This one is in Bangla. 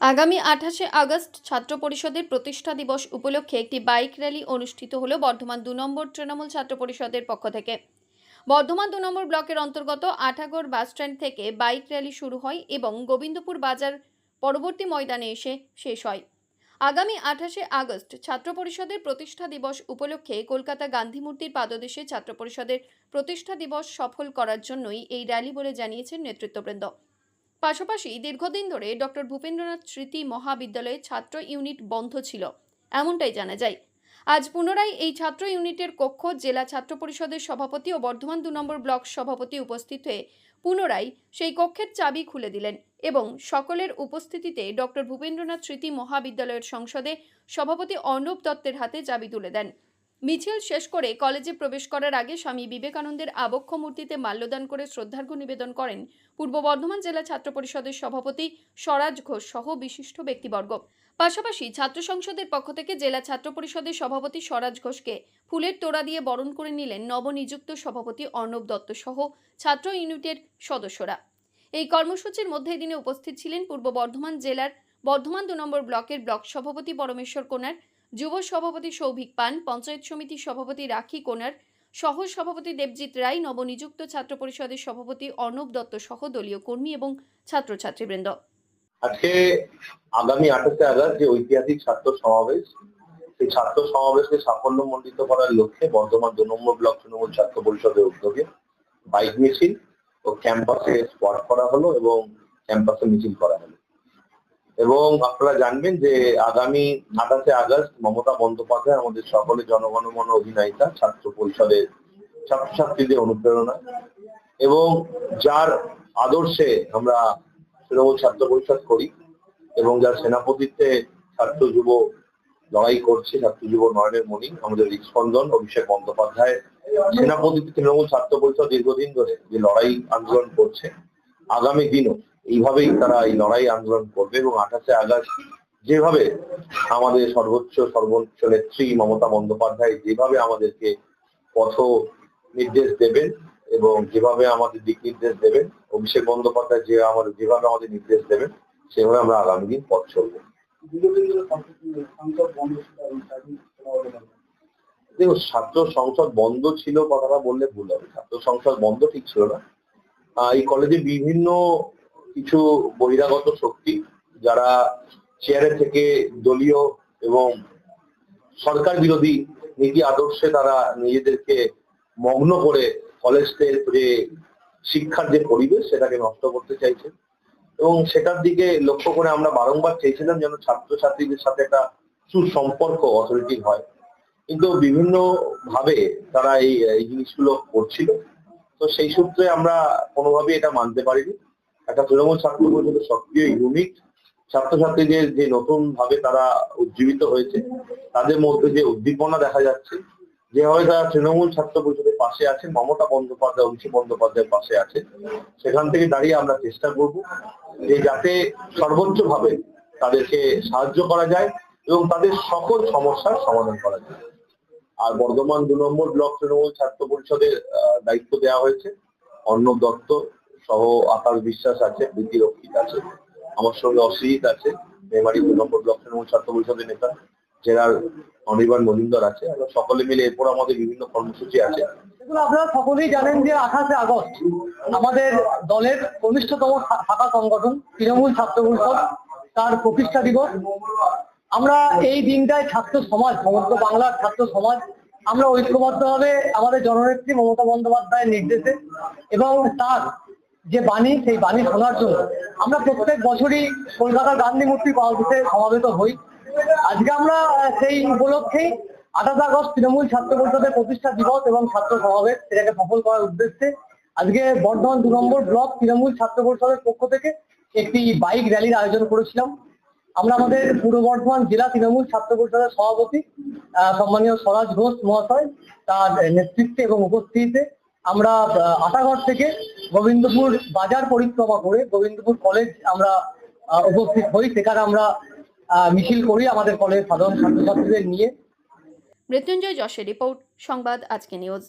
আগামী আঠাশে আগস্ট ছাত্র পরিষদের প্রতিষ্ঠা দিবস উপলক্ষে একটি বাইক র্যালি অনুষ্ঠিত হল বর্ধমান দু নম্বর তৃণমূল ছাত্র পরিষদের পক্ষ থেকে। বর্ধমান দু নম্বর ব্লকের অন্তর্গত আঠাগড় বাসস্ট্যান্ড থেকে বাইক র্যালি শুরু হয় এবং গোবিন্দপুর বাজার পরবর্তী ময়দানে এসে শেষ হয়। আগামী আঠাশে আগস্ট ছাত্র পরিষদের প্রতিষ্ঠা দিবস উপলক্ষে কলকাতা গান্ধী মূর্তির পাদদেশে ছাত্র পরিষদের প্রতিষ্ঠা দিবস সফল করার জন্যই এই র্যালি বলে জানিয়েছেন নেতৃত্ববৃন্দ। পাশাপাশি দীর্ঘদিন ধরে ডক্টর ভূপেন্দ্রনাথ স্মৃতি মহাবিদ্যালয়ে ছাত্র ইউনিট বন্ধ ছিল, এমনটাই জানা যায়। আজ পুনরায় এই ছাত্র ইউনিটের কক্ষ জেলা ছাত্র পরিষদের সভাপতি ও বর্ধমান দু নম্বর ব্লক সভাপতি উপস্থিত হয়ে পুনরায় সেই কক্ষের চাবি খুলে দিলেন এবং সকলের উপস্থিতিতে ডক্টর ভূপেন্দ্রনাথ স্মৃতি মহাবিদ্যালয়ের সংসদে সভাপতি অর্ণব দত্তের হাতে চাবি তুলে দেন। মিছিল শেষ করে কলেজে প্রবেশ করার আগে স্বামী বিবেকানন্দের আবক্ষ মূর্তিতে মাল্যদান করে শ্রদ্ধার্ঘ্য নিবেদন করেন পূর্ব বর্ধমান জেলা ছাত্র পরিষদের সভাপতি স্বরাজ ঘোষ সহ বিশিষ্ট ব্যক্তিবর্গ। পাশাপাশি ছাত্র সংসদের পক্ষ থেকে জেলা ছাত্র পরিষদের সভাপতি স্বরাজ ঘোষকে ফুলের তোড়া দিয়ে বরণ করে নিলেন নবনিযুক্ত সভাপতি অর্ণব দত্ত সহ ছাত্র ইউনিটের সদস্যরা। এই কর্মসূচির মধ্যে দিনে উপস্থিত ছিলেন পূর্ব বর্ধমান জেলার বর্ধমান দু নম্বর ব্লকের ব্লক সভাপতি পরমেশ্বর কোনার যুব সভাপতি সৌভিক পান, পঞ্চায়েত সমিতির সভাপতি রাখি কোনার সহ সভাপতি দেবজিৎ রায়, নবনিযুক্ত ছাত্র পরিষদের সভাপতি অর্ণব দত্ত সহ দলীয় কর্মী এবং ছাত্রছাত্রীবৃন্দ। আজকে আগামী আঠাশে আগস্ট যে ঐতিহাসিক ছাত্র সমাবেশ, সেই ছাত্র সমাবেশকে সাফল্য সাফল্যমণ্ডিত করার লক্ষ্যে বর্ধমান দু নম্বর ব্লক তৃণমূল ছাত্র পরিষদের উদ্যোগে বাইক মিছিল ও ক্যাম্পাসে স্পট করা হলো এবং ক্যাম্পাসে মিছিল করা হলো। এবং আপনারা জানবেন যে আগামী আঠাশে আগস্ট মমতা বন্দ্যোপাধ্যায় আমাদের সকলে জনগণমন অধিনায়িকা ছাত্র পরিষদের ছাত্রছাত্রীদের অনুপ্রেরণা এবং যার আদর্শে আমরা তৃণমূল ছাত্র পরিষদ করি এবং যার সেনাপতিত্বে ছাত্র যুব লড়াই করছে, ছাত্র যুব নয়নের মণি, আমাদের হৃদস্পন্দন অভিষেক বন্দ্যোপাধ্যায় সেনাপতিত্বে তৃণমূল ছাত্র পরিষদ দীর্ঘদিন ধরে যে লড়াই আন্দোলন করছে। আগামী দিনও এইভাবেই তারা এই লড়াই আন্দোলন করবে এবং আঠাশে আগস্ট যেভাবে আমাদের সর্বোচ্চ সর্বোচ্চ নেত্রী মমতা বন্দ্যোপাধ্যায় যেভাবে আমাদেরকে পথ নির্দেশ দেবেন এবং যেভাবে আমাদের দিক নির্দেশ দেবেন, অভিষেক বন্দ্যোপাধ্যায় যে আমাদের যেভাবে আমাদের নির্দেশ দেবেন, সেভাবে আমরা আগামী দিন পথ চলবো। দেখো ছাত্র সংসদ বন্ধ ছিল কথাটা বললে ভুল হবে। ছাত্র সংসদ বন্ধ ঠিক ছিল না। এই কলেজে বিভিন্ন কিছু বহিরাগত শক্তি যারা চেয়ারে থেকে দলীয় এবং সরকার বিরোধী নীতি আদর্শে তারা নিজেদেরকে মগ্ন করে কলেজের যে শিক্ষার যে পরিবেশ সেটাকে নষ্ট করতে চাইছে। এবং সেটার দিকে লক্ষ্য করে আমরা বারংবার চেয়েছিলাম যেন ছাত্রছাত্রীদের সাথে একটা সুসম্পর্ক অথরিটির হয়। কিন্তু বিভিন্ন ভাবে তারা এই জিনিসগুলো করছিল। তো সেই সূত্রে আমরা কোনোভাবেই এটা মানতে পারিনি। একটা তৃণমূল ছাত্র পরিষদের সক্রিয় ইউনিট ছাত্রছাত্রীদের যে নতুন ভাবে তারা উজ্জীবিত হয়েছে, তাদের মধ্যে যে উদ্দীপনা দেখা যাচ্ছে, যেভাবে তারা তৃণমূল ছাত্র পরিষদের পাশে আছে, মমতা বন্দ্যোপাধ্যায়, অভিষেক বন্দ্যোপাধ্যায়ের পাশে আছে, সেখান থেকে দাঁড়িয়ে আমরা চেষ্টা করব যে যাতে সর্বোচ্চ ভাবে তাদেরকে সাহায্য করা যায় এবং তাদের সকল সমস্যার সমাধান করা যায়। আর বর্ধমান দু নম্বর ব্লক তৃণমূল ছাত্র পরিষদের দায়িত্ব দেওয়া হয়েছে। অর্ণব দত্ত সহ আকাশ বিশ্বাস আছে প্রীতি রক্ষিত আছে, আমার সঙ্গে অসিত আছে, মেমারি দু নম্বর ব্লক তৃণমূল ছাত্র পরিষদের নেতা, জেলার অনির্বাণ মজুমদার আছে। আমরা সকলে মিলে এরপর আমাদের বিভিন্ন কর্মসূচি আছে। আপনারা সকলেই জানেন যে আঠাশে আগস্ট আমাদের দলের কনিষ্ঠতম শাখা সংগঠন, তৃণমূল ছাত্র পরিষদ, তার প্রতিষ্ঠা দিবস। আমরা এই দিনটায় ছাত্র সমাজ, সমগ্র বাংলার ছাত্র সমাজ, আমরা ঐক্যবদ্ধভাবে আমাদের জননেত্রী মমতা বন্দ্যোপাধ্যায়ের নির্দেশে এবং তার যে বাণী, সেই বাণী শোনার জন্য আমরা প্রত্যেক বছরই কলকাতার গান্ধী মূর্তি পাওয়াতে সমাবেত হই। আজকে আমরা সেই উপলক্ষেই আঠাশ আগস্ট তৃণমূল ছাত্র পরিষদের প্রতিষ্ঠা দিবস এবং ছাত্র সমাবেশ, সেটাকে সফল করার উদ্দেশ্যে আজকে বর্ধমান দু নম্বর ব্লক তৃণমূল ছাত্র পরিষদের পক্ষ থেকে একটি বাইক র্যালির আয়োজন করেছিলাম। আমরা আমাদের পূর্ব বর্ধমান জেলা তৃণমূল ছাত্র পরিষদের সভাপতি সম্মানীয় স্বরাজ ঘোষ মহাশয় তার নেতৃত্বে এবং উপস্থিতিতে আমরা আটাগড় থেকে গোবিন্দপুর বাজার পরিক্রমা করে গোবিন্দপুর কলেজ আমরা উপস্থিত হই। সেখানে আমরা মিছিল করি আমাদের কলেজ সাধারণ ছাত্রছাত্রীদের নিয়ে। মৃত্যুঞ্জয় যশের রিপোর্ট, সংবাদ আজকে নিউজ।